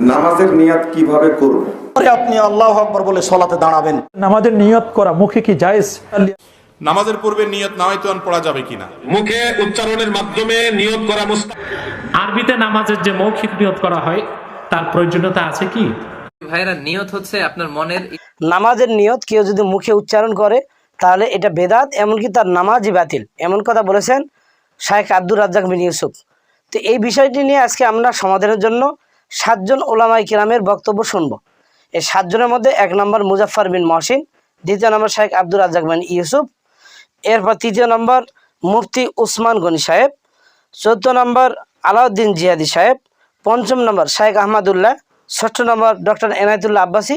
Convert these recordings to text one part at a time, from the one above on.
নামাজের নিয়াত কীভাবে করব? পরে আপনি আল্লাহ আকবর বলে সলাতে দাঁড়াবেন। নামাজের নিয়ত করা মুখে কি জায়েজ? নামাজের পূর্বে নিয়ত পড়া যাবে কিনা? মুখে উচ্চারণের মাধ্যমে নিয়োগ করা মুস্তাহাব। আরবিতে নামাজের যে মৌখিক নিয়ত করা হয় তার প্রয়োজনীয়তা আছে কি? ভাইরা নিয়ত হচ্ছে আপনার মনের নামাজের নিয়ত কেউ যদি মুখে উচ্চারণ করে তাহলে এটা বেদাত এমনকি তার নামাজই বাতিল। এমন কথা বলেছেন শায়েখ আব্দুর রাজ্জাক বিন ইউসুফ। তো এই বিষয়টি নিয়ে আজকে আমরা সমাধানের জন্য সাতজন ওলামাই কিরামের বক্তব্য শুনব। এই সাতজনের মধ্যে এক নম্বর মুজাফফর বিন মহসিন, দ্বিতীয় নম্বর শাহেখ আব্দুর রাজ্জাক বিন ইউসুফ, এরপর তৃতীয় নম্বর মুফতি উসমান গনি সাহেব, চৌদ্দ নম্বর আলাউদ্দিন জিয়াদি সাহেব, পঞ্চম নম্বর শাহেখ আহমদুল্লাহ, ষষ্ঠ নম্বর ডক্টর এনায়তুল্লাহ আব্বাসী,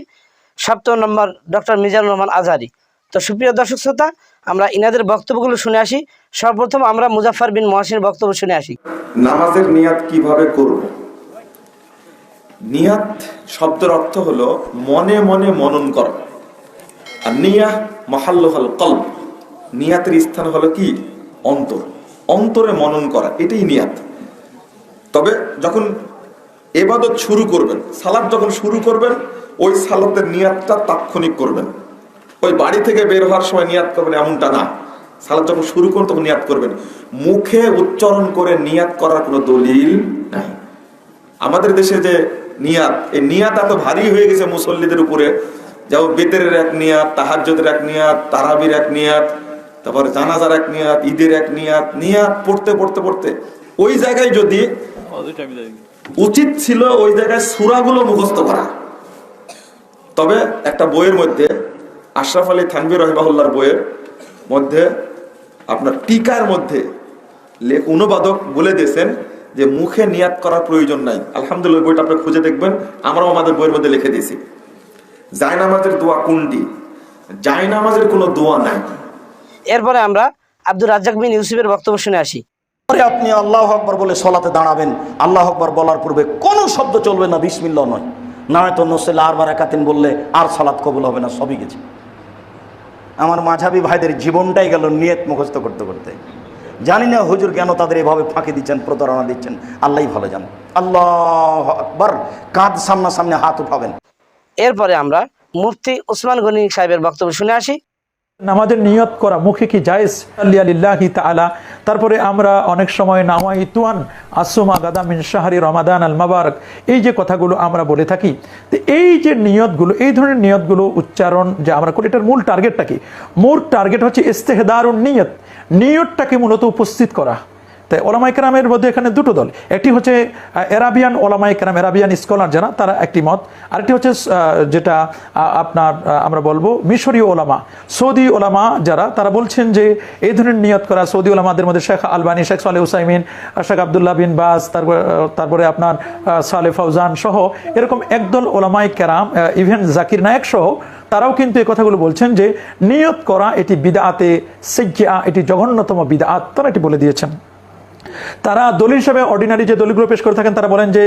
সপ্তম নম্বর ডক্টর মিজানুর রহমান আজহারি। তো সুপ্রিয় দর্শক শ্রোতা, আমরা ইনাদের বক্তব্যগুলো শুনে আসি। সর্বপ্রথম আমরা মুজাফফর বিন মহাসিনের বক্তব্য শুনে আসি। নামাজের নিয়াত কীভাবে করব? নিয়াত শব্দের অর্থ হলো মনে মনে মনন করা। আর নিয়াহ মাহাল্লুহাল কল্প নিয়াতের স্থান হলো কি? অন্তর। অন্তরে মনন করা, এটাই নিয়াত। তবে যখন এবাদত শুরু করবেন সালাদ যখন শুরু করবেন, ওই সালাতের নিয়াতটা তাৎক্ষণিক করবেন। ওই বাড়ি থেকে বের হওয়ার সময় নিয়াত করবেন এমনটা না। সালাদ যখন শুরু করুন তখন নিয়াত করবেন। মুখে উচ্চারণ করে নিয়াত করার কোনো দলিল নাই। আমাদের দেশে যে নিয়াত, এই নিয়াত এত ভারী হয়ে গেছে মুসল্লিদের উপরে। যেমন বেতের এক নিয়াত তাহাজ্যদের এক নিয়াত, তারাবির এক নিয়াত, তারপরে জানাজার এক নিয়াত, ঈদের এক নিয়াত নিয়াত পড়তে পড়তে পড়তে। ওই জায়গায় যদি উচিত ছিল ওই জায়গায় সুরাগুলো মুখস্থ করা। তবে একটা বইয়ের মধ্যে, আশরাফ আলী থানবি রহিমাহুল্লার বইয়ের মধ্যে আপনার টিকার মধ্যে অনুবাদক বলে দিয়েছেন যে মুখে নিয়াত করার প্রয়োজন নাই। আলহামদুলিল্লাহ বইটা আপনি খুঁজে দেখবেন। আমরাও আমাদের বইয়ের মধ্যে লিখে দিয়েছি। জায়নামাজের দোয়া কোনটি? জায়নামাজের কোনো দোয়া নাই। এরপরে আমরা আব্দুর রাজ্জাক বিন ইউসুফের বক্তব্য শুনে আসি। পরে আপনি আল্লাহ আকবর বলে সলাতে দাঁড়াবেন। আল্লাহ আকবর বলার পূর্বে কোনো শব্দ চলবে না বিসমিল্লা নয়। না হয়তো নসেল আরবার একাতিন বললে আর সালাত কবুল হবে না সবই গেছে। আমার মাঝাবি ভাইদের জীবনটাই গেল নিয়ত মুখস্থ করতে করতে। জানি না হুজুর কেন তাদের এভাবে ফাঁকি দিচ্ছেন প্রতারণা দিচ্ছেন। আল্লাহই ভালো জান। আল্লাহ আকবর। কাঁধ সামনাসামনি হাত উঠাবেন। এরপরে আমরা মুফতি উসমান গনি সাহেবের বক্তব্য শুনে আসি। নামাজের নিয়ত করা মুখে কি জায়েজ? আল্লাহি তাআলা। তারপরে আমরা অনেক সময় নামাই তুয়ান আসুমা গাদা মিন শাহরি রমাদান আল মাবারক এই যে কথাগুলো আমরা বলে থাকি তো এই যে নিয়তগুলো এই ধরনের নিয়তগুলো উচ্চারণ যে আমরা করি এটার মূল টার্গেটটা কি? মূল টার্গেট হচ্ছে ইস্তেহদারুন নিয়ত। নিয়তটাকে মূলত উপস্থিত করা। তাই ওলামাই কেরামের মধ্যে এখানে দুটো দল। একটি হচ্ছে এরাবিয়ান ওলামাই কেরাম, এরাবিয়ান স্কলার যারা, তারা একটি মত। আরেকটি হচ্ছে যেটা আপনার আমরা বলব মিশরীয় ওলামা, সৌদি ওলামা যারা, তারা বলছেন যে এই ধরনের নিয়ত করা সৌদি ওলামাদের মধ্যে শেখ আলবানী, শেখ সালে হুসাইমিন, শেখ আবদুল্লাহ বিন বাস, তারপরে তারপরে আপনার সালে ফৌজান সহ এরকম একদল ওলামাই কেরাম ইভেন জাকির নায়ক সহ তারাও কিন্তু এই কথাগুলো বলছেন যে নিয়ত করা এটি বিদাতে সিজ্ঞা এটি জঘন্যতম বিদাত, তারা এটি বলে দিয়েছেন। তারা দলিল হিসাবে অর্ডিনারি যে দলিলগুলো পেশ করে থাকেন, তারা বলেন যে,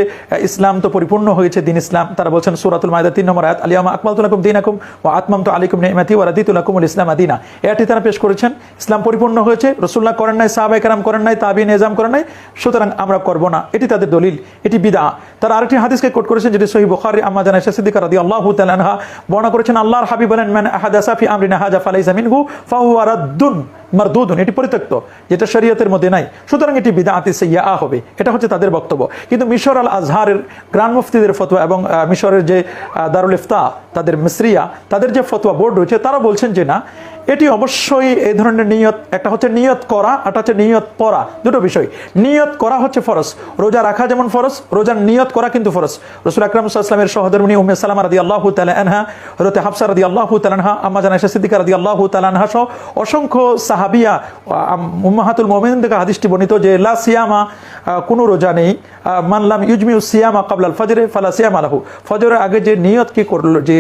ইসলাম তো পরিপূর্ণ হয়েছে, দিন ইসলাম। তারা বলছেন, সুরাতুল মায়দা তিন নম্বর আয়াত আলিয়ামা আকমাল তুলাকুম দিন আকুম ও আত্মাম তো আলিকুম নেমাতি ও রাদিতুলাকুম ইসলাম আদিনা। এটি তারা পেশ করেছেন, ইসলাম পরিপূর্ণ হয়েছে রসুল্লাহ করেন নাই সাহাবাই কারাম করেন নাই তাবি নেজাম করেন নাই, সুতরাং আমরা করব না। এটি তাদের দলিল, এটি বিদা তারা আরেকটি হাদিসকে কোট করেছেন, যেটি সহি বুখারী, আম্মা জানা সিদ্দিকা রাদি আল্লাহ তালানহা বর্ণনা করেছেন, আল্লাহর হাবিব বলেন, মান আহাদাসা ফি আমরিনা হাজা ফালাইসা মিনহু, ফাহুয়া রাদ্দুন। মারদুদুন, এটি পরিত্যক্ত, যেটা শরীয়তের মধ্যে নাই। সুতরাং এটি বিদাআতি সাইয়্যা হবে, এটা হচ্ছে তাদের বক্তব্য। কিন্তু মিশর আল আজহারের গ্রান্ড মুফতিদের ফতোয়া এবং মিশরের যে দারুল ইফতা তাদের মিশ্রিয়া তাদের যে ফতোয়া বোর্ড রয়েছে, তারা বলছেন যে না এটি অবশ্যই এই ধরনের নিয়ত, একটা হচ্ছে নিয়ত করা একটা হচ্ছে নিয়ত পড়া। দুটো বিষয়। নিয়ত করা হচ্ছে ফরজ। রোজা রাখা যেমন ফরজ, রোজার নিয়ত করা কিন্তু ফরজ। রসুল আকরাম সাল্লামের সহধর্মিনী উম্মে সালামা রাদি আল্লাহ তালানহা হরতে হাফসা রাদি আল্লাহ তালানহা আম্মা জানা সিদ্দিকা রাদি আল্লাহ তালানহা সহ অসংখ্য সাহাবিয়া উম্মাহাতুল মোমিন থেকে হাদিসটি বর্ণিত যে, লা সিয়ামা কোনো রোজা নেই মানলাম ইউজমিউ সিয়ামা কাবলাল ফজরে ফালা সিয়াম আলাহু ফজরের আগে যে নিয়ত কি করল, যে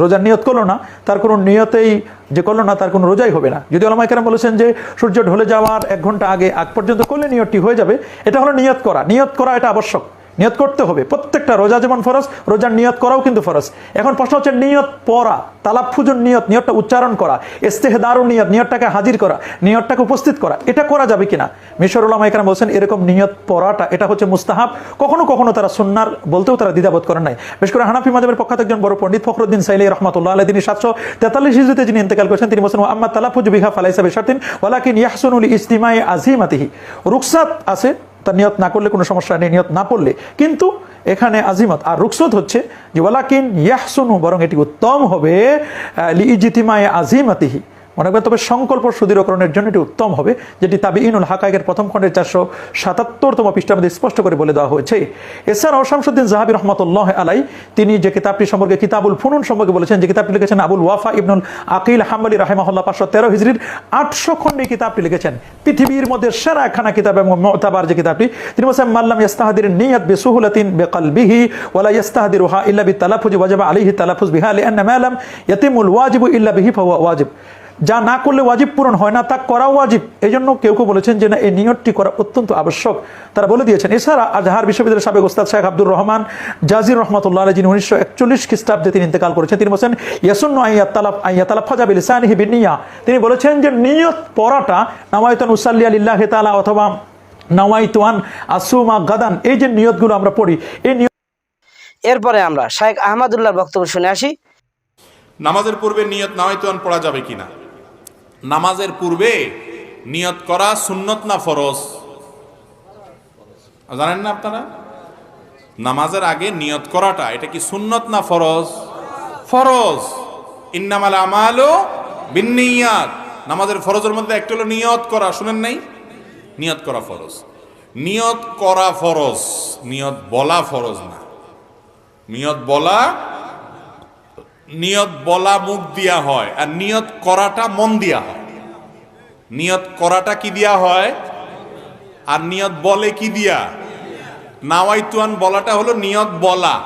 রোজার নিয়ত করল না, তার কোনো নিয়তেই যে করল না, তার কোনো রোজাই হবে না। যদি আলমাই কেরাম বলেছেন যে সূর্য ঢলে যাওয়ার এক ঘণ্টা আগে, আগ পর্যন্ত করলে নিয়তটি হয়ে যাবে, এটা হলো নিয়ত করা। নিয়ত করা এটা আবশ্যক। নিয়ত করতে হবে। প্রত্যেকটা রোজা যেমন ফরজ, রোজার নিয়ত করাও কিন্তু ফরজ। এখন প্রশ্ন হচ্ছে নিয়ত পড়া তালাফুজুর নিয়ত, নিয়তটা উচ্চারণ করা ইস্তেহদারু নিয়ত, নিয়তটাকে হাজির করা, নিয়তটাকে উপস্থিত করা, এটা করা যাবে কিনা? মিশর উলামা এখানে বলছেন, এরকম নিয়ত পড়াটা, এটা হচ্ছে মুস্তাহাব। কখনো কখনো তারা সুন্নার বলতেও তারা দ্বিধাবোধ করেন নাই। বিশেষ করে হানাফি মাজাবের পক্ষ থেকে একজন বড় পণ্ডিত ফখরুদ্দিন সাইলি রহমতুল্লাহ আলাই তিনি সাতশো তেতাল্লিশ হিজড়িতে যিনি ইন্তেকাল করেছেন, তিনি বলছেন আম্মা তালাফুজ বিহা ফালাইসা বেশাতিন ওয়ালাকিন ইয়াহসুনুল ইস্তিমাই আজিমাতিহি। রুকসাত আছে তার নিয়ত না করলে কোনো সমস্যা নেই, নিয়ত না করলে। কিন্তু এখানে আজিমত, আর রুকসত হচ্ছে যে, ওয়ালাকিন ইয়াহসুনু বরং এটি উত্তম হবে ইজিতিমায় আজিমাতিহি। করেন তবে সংকল্প সুদৃঢ়করণের জন্য এটি উত্তম হবে, যেটি তাবি ইনুল হাকাইকের প্রথম খণ্ডের চারশো সাতাত্তরতম পৃষ্ঠার মধ্যে স্পষ্ট করে বলে দেওয়া হয়েছে। এছাড়াও শামসুদ্দিন জাহাবি রহমতুল্লাহ আলাই, তিনি যে কিতাবটি সম্পর্কে কিতাবুল ফুনুন সম্পর্কে বলেছেন, যে কিতাবটি লিখেছেন আবুল ওয়াফা ইবনুল আকিল হাম্বলি রাহেমাহুল্লাহ পাঁচশো তেরো হিজরির আটশো খণ্ডে কিতাবটি লিখেছেন। পৃথিবীর মধ্যে সেরা একখানা কিতাব এবং মতাবার যে কিতাবটি, তিনি বলছেন মাল্লাম ইয়াস্তাহাদির নিয়াত বিসুহুলাতিন বিহি ওয়ালা ইয়াস্তাহাদিরুহা ইল্লা বিতালাফুজ ওয়াজিবা আলিহি তালাফুজ বিহা লিআন্না মা লাম ইয়াতিমুল ওয়াজিবু ইল্লা বিহি ফাহুয়া ওয়াজিব। যা না করলে ওয়াজিব পূরণ হয় না তা করা ওয়াজিব। এই জন্য কেউ কেউ বলেছেন যে না এই নিয়তটি করা অত্যন্ত আবশ্যক। তারা বলে দিয়েছেন এছাড়া আজহার বিশ্ববিদ্যালয়ের সাবেক ওস্তাদ শেখ আব্দুর রহমান জাজির রহমতুল্লাহ আলী যিনি উনিশশো একচল্লিশ খ্রিস্টাব্দে তিনি ইন্তেকাল করেছেন তিনি বলছেন ইয়াসুন্ন আইয়াতালাফ আইয়াতালাফ ফাজাবিল সানিহি বিনিয়া তিনি বলেছেন যে নিয়ত পড়াটা নামায়তন উসাল্লি আলিল্লাহ তালা অথবা নাওয়াইতুয়ান আসুমা গাদান এই যে নিয়তগুলো আমরা পড়ি এই নিয়ত এরপরে আমরা শাহেখ আহমদুল্লাহর বক্তব্য শুনে আসি। নামাজের পূর্বে নিয়ত নাওয়াইতুয়ান পড়া যাবে কিনা? নামাজের পূর্বে নিয়ত করা সুন্নত না ফরজ? জানেন না আপনারা? নামাজের আগে নিয়ত করাটা, এটা কি সুন্নত না ফরজ? ফরজ। ইন্নামাল আমালও বিন্নিয়াত। নামাজের ফরজের মধ্যে একটা হলো নিয়ত করা, শুনেন নাই? নিয়ত করা ফরজ। নিয়ত করা ফরজ, নিয়ত বলা ফরজ না। নিয়ত বলা নিয়ত বলা মুখ দিয়া হয় আর নিয়ত করাটা মন দিয়া হয়। নিয়ত করাটা কি দিয়া হয়? আর নিয়ত বলে কি দিয়া? নাওয়াইতুয়ান বলাটা হলো নিয়ত বলা।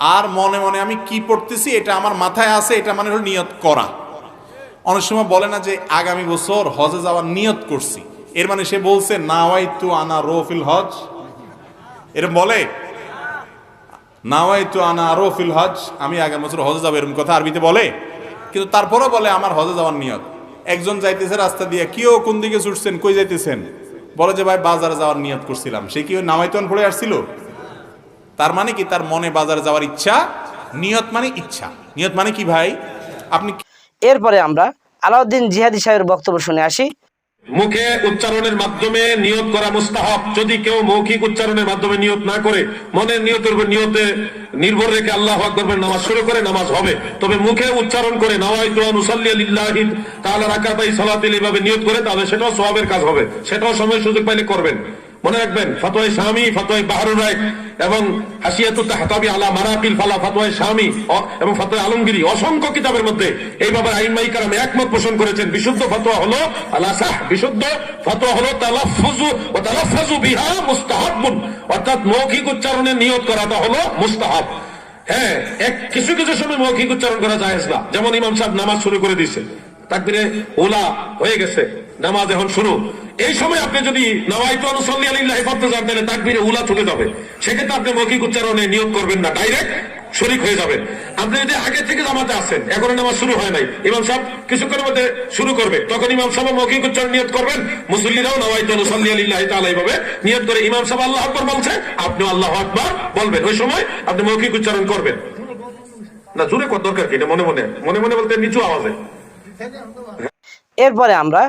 আর মনে মনে আমি কি পড়তেছি, এটা আমার মাথায় আছে, এটা মানে হলো নিয়ত করা। অনেক সময় বলে না যে, আগামী বছর হজে যাওয়ার নিয়ত করছি। এর মানে সে বলছে নাওয়াইতু আনা রোফিল হজ। এরম বলে নাওয়াইতু আনা রোফিল হজ। আমি আগামী বছর হজে যাব, এরকম কথা আরবিতে বলে। কিন্তু তারপরও বলে, আমার হজে যাওয়ার নিয়ত। একজন যাইতেছে রাস্তা দিয়ে কেউ কোন দিকে ছুটছেন, কই যাইতেছেন? বলে যে, ভাই, বাজারে যাওয়ার নিয়ত করছিলাম। সে কি নামাইতন পড়ে আসছিল? তার মানে কি, তার মনে বাজারে যাওয়ার ইচ্ছা? নিয়ত মানে ইচ্ছা। নিয়ত মানে কি, ভাই? আপনি এরপরে আমরা আলাউদ্দিন জিহাদি সাহেবের বক্তব্য শুনে আসি। মুখে উচ্চারণের মাধ্যমে নিয়ত করা মুস্তাহাব। যদি কেউ মৌখিক উচ্চারণের মাধ্যমে নিয়ত না করে, মনের নিয়তের উপর নিয়তে নির্ভর রেখে আল্লাহ আকবরের নামাজ শুরু করে, নামাজ হবে। তবে মুখে উচ্চারণ করে তাহলে লিল্লাহি তাআলা রাকাতাই এইভাবে নিয়ত করে, তাহলে সেটাও সওয়াবের কাজ হবে। সেটাও সময় সুযোগ পাইলে করবেন। মনে রাখবেন, ফতোয় স্বামী ফতোয় বাহারুর রায় এবং হাসিয়াতুত তাহতাবি আলা মারাকিল ফালা, ফতোয় স্বামী এবং ফতোয় আলমগিরি, অসংখ্য কিতাবের মধ্যে এইভাবে আইনমাই কারাম একমত পোষণ করেছেন। বিশুদ্ধ ফতোয়া হলো আলা সাহ বিশুদ্ধ ফতোয়া হলো তালাফফুজু ও তালাফফাজু বিহা মুস্তাহাবুন। অর্থাৎ মৌখিক উচ্চারণে নিয়ত করাটা হলো মুস্তাহাব। হ্যাঁ এক, কিছু কিছু সময় মৌখিক উচ্চারণ করা যায় না। যেমন ইমাম সাহেব নামাজ শুরু করে দিয়েছে। তাকবিরে ওলা হয়ে গেছে। নামাজ এখন শুরু। এই সময় আপনি যদি সেক্ষেত্রে আপনি মৌখিক উচ্চারণে নিয়োগ করবেন না, ডাইরেক্ট শরিক হয়ে যাবেন। আপনি যদি আগে থেকে জামাতে আসেন নামাজ শুরু হয় নাই, ইমাম সাহেব কিছুক্ষণের মধ্যে শুরু করবে, তখন ইমাম সাহেব মৌখিক উচ্চারণ করবেন, মুসল্লিরাও আলিল্লাহ করে ইমাম সাহেব আল্লাহ আকবার বলছে আপনি আল্লাহ আকবার বলবেন। ওই সময় আপনি মৌখিক উচ্চারণ করবেন। না, জোরে কত দরকার কি? এটা মনে মনে মনে মনে বলতে নিচু আওয়াজে। এরপরে আমরা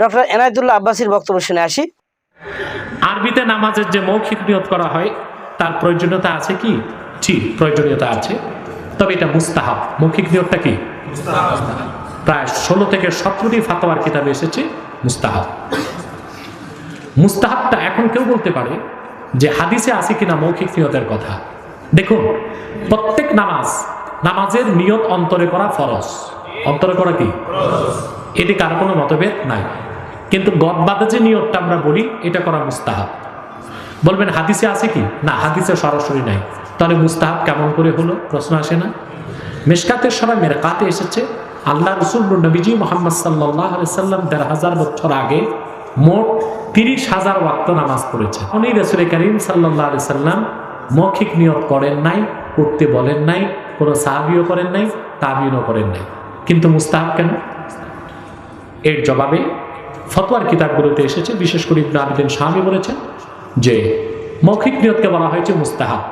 ডক্টর এনায়তুল্লাহ আব্বাসীর বক্তব্য শুনে আসি। আরবিতে নামাজের যে মৌখিক নিয়ত করা হয়, তার প্রয়োজনীয়তা আছে কি? জি, প্রয়োজনীয়তা আছে। তবে এটা মুস্তাহাব। মৌখিক নিয়তটা কি? প্রায় ষোলো থেকে সতেরোটি ফাতোয়ার কিতাবে এসেছে মুস্তাহাব। মুস্তাহাবটা এখন কেউ বলতে পারে যে হাদিসে আছে কিনা মৌখিক নিয়তের কথা। দেখুন, প্রত্যেক নামাজ, নামাজের নিয়ত অন্তরে করা ফরজ। অন্তরে করা কি? এটি কার কোনো মতভেদ নাই। কিন্তু গদবাদে যে নিয়তটা আমরা বলি, এটা করা মুস্তাহাব। বলবেন, হাদিসে আছে কি? না, হাদিসে সরাসরি নাই। তাহলে মুস্তাহাব কেমন করে হলো? প্রশ্ন আসে না। মেশকাতের সময় মেরকাতে এসেছে। আল্লাহ রসুল নবীজি মোহাম্মদ সাল্লাহ সাল্লাম দেড় হাজার বছর আগে মোট তিরিশ হাজার ওয়াক্ত নামাজ পড়েছে উনি রসুল করিম সাল্লাহ সাল্লাম মৌখিক নিয়ত করেন নাই করতে বলেন নাই, কোনো সাহাবিও করেন নাই তাবিনও করেন নাই। কিন্তু মুস্তাহাব কেন? এর জবাবে ফতোয়ার কিতাবগুলোতে এসেছে বিশেষ করে ইবনে আবিদিন স্বামী বলেছেন যে মৌখিক নিয়তকে বলা হয়েছে মুস্তাহাব।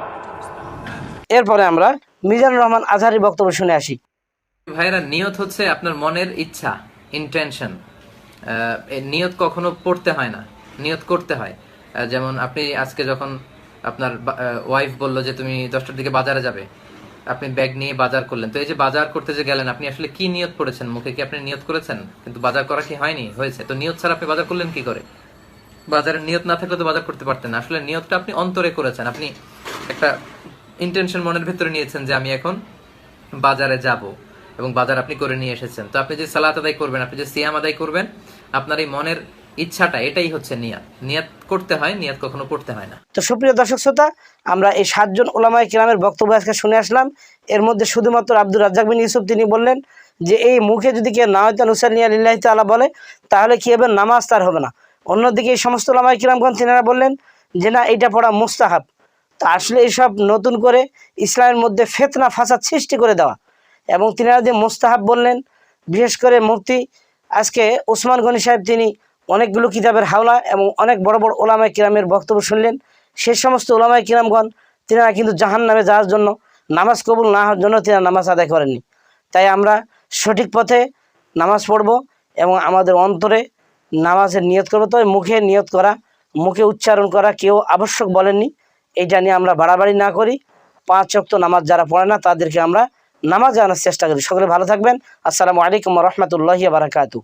এরপরে আমরা মিজানুর রহমান আজহারির বক্তব্য শুনে আসি। ভাইরা নিয়ত হচ্ছে আপনার মনের ইচ্ছা ইন্টেনশন নিয়ত কখনো পড়তে হয় না নিয়ত করতে হয়। যেমন আপনি আজকে যখন আপনার ওয়াইফ বলল যে তুমি দশটার দিকে বাজারে যাবে আপনি ব্যাগ নিয়ে বাজার করলেন। তো এই যে বাজার করতে যে গেলেন, আপনি আসলে কি নিয়ত করেছেন? মুখে কি আপনি নিয়ত করেছেন? কিন্তু বাজার করা কি হয়নি? হয়েছে। তো নিয়ত ছাড়া আপনি বাজার করলেন কি করে? বাজারের নিয়ত না থাকলে তো বাজার করতে পারতেন আসলে নিয়তটা আপনি অন্তরে করেছেন। আপনি একটা ইন্টেনশন মনের ভেতরে নিয়েছেন যে আমি এখন বাজারে যাব এবং বাজার আপনি করে নিয়ে এসেছেন। তো আপনি যে সালাত আদায় করবেন, আপনি যে সিয়াম আদায় করবেন, আপনার এই মনের ইচ্ছাটা, এটাই হচ্ছে নিয়াত। নিয়াত করতে হয়, নিয়াত কখনো পড়তে হয় না। তো সুপ্রিয় দর্শক শ্রোতা, আমরা এই সাতজন ওলামায় কিরামের বক্তব্য আজকে শুনে আসলাম। এর মধ্যে শুধুমাত্র আব্দুর রাজ্জাক বিন ইউসুফ তিনি বললেন যে, এই মুখে যদি কেউ নাওয়াতান হুসাইন আলিল্লাহ তালা বলে, তাহলে কি হবে? নামাজ তার হবে না। অন্যদিকে এই সমস্ত ওলামাই কিরামগণ তিনারা বললেন যে, না এটা পড়া মুস্তাহাব। তো আসলে এইসব নতুন করে ইসলামের মধ্যে ফেতনা, ফাসাদ সৃষ্টি করে দেওয়া। এবং তিনারা যে মুস্তাহাব বললেন, বিশেষ করে মুফতি আজকে ওসমান গনি সাহেব তিনি অনেকগুলো কিতাবের হাওলা এবং অনেক বড় বড় ওলামায় কিরামের বক্তব্য শুনলেন। সে সমস্ত ওলামায় কিরামগণ, তিনারা কিন্তু জাহান নামে যাওয়ার জন্য নামাজ কবুল না হওয়ার জন্য তিনারা নামাজ আদায় করেননি। তাই আমরা সঠিক পথে নামাজ পড়ব এবং আমাদের অন্তরে নামাজের নিয়ত করব। তবে মুখে নিয়ত করা, মুখে উচ্চারণ করা কেউ আবশ্যক বলেননি। এইটা নিয়ে আমরা বাড়াবাড়ি না করি। পাঁচ অক্ত নামাজ যারা পড়ে না, তাদেরকে আমরা নামাজ আনার চেষ্টা করি। সকলে ভালো থাকবেন। আসসালামু আলাইকুম রহমতুল্লাহ বারাকাতু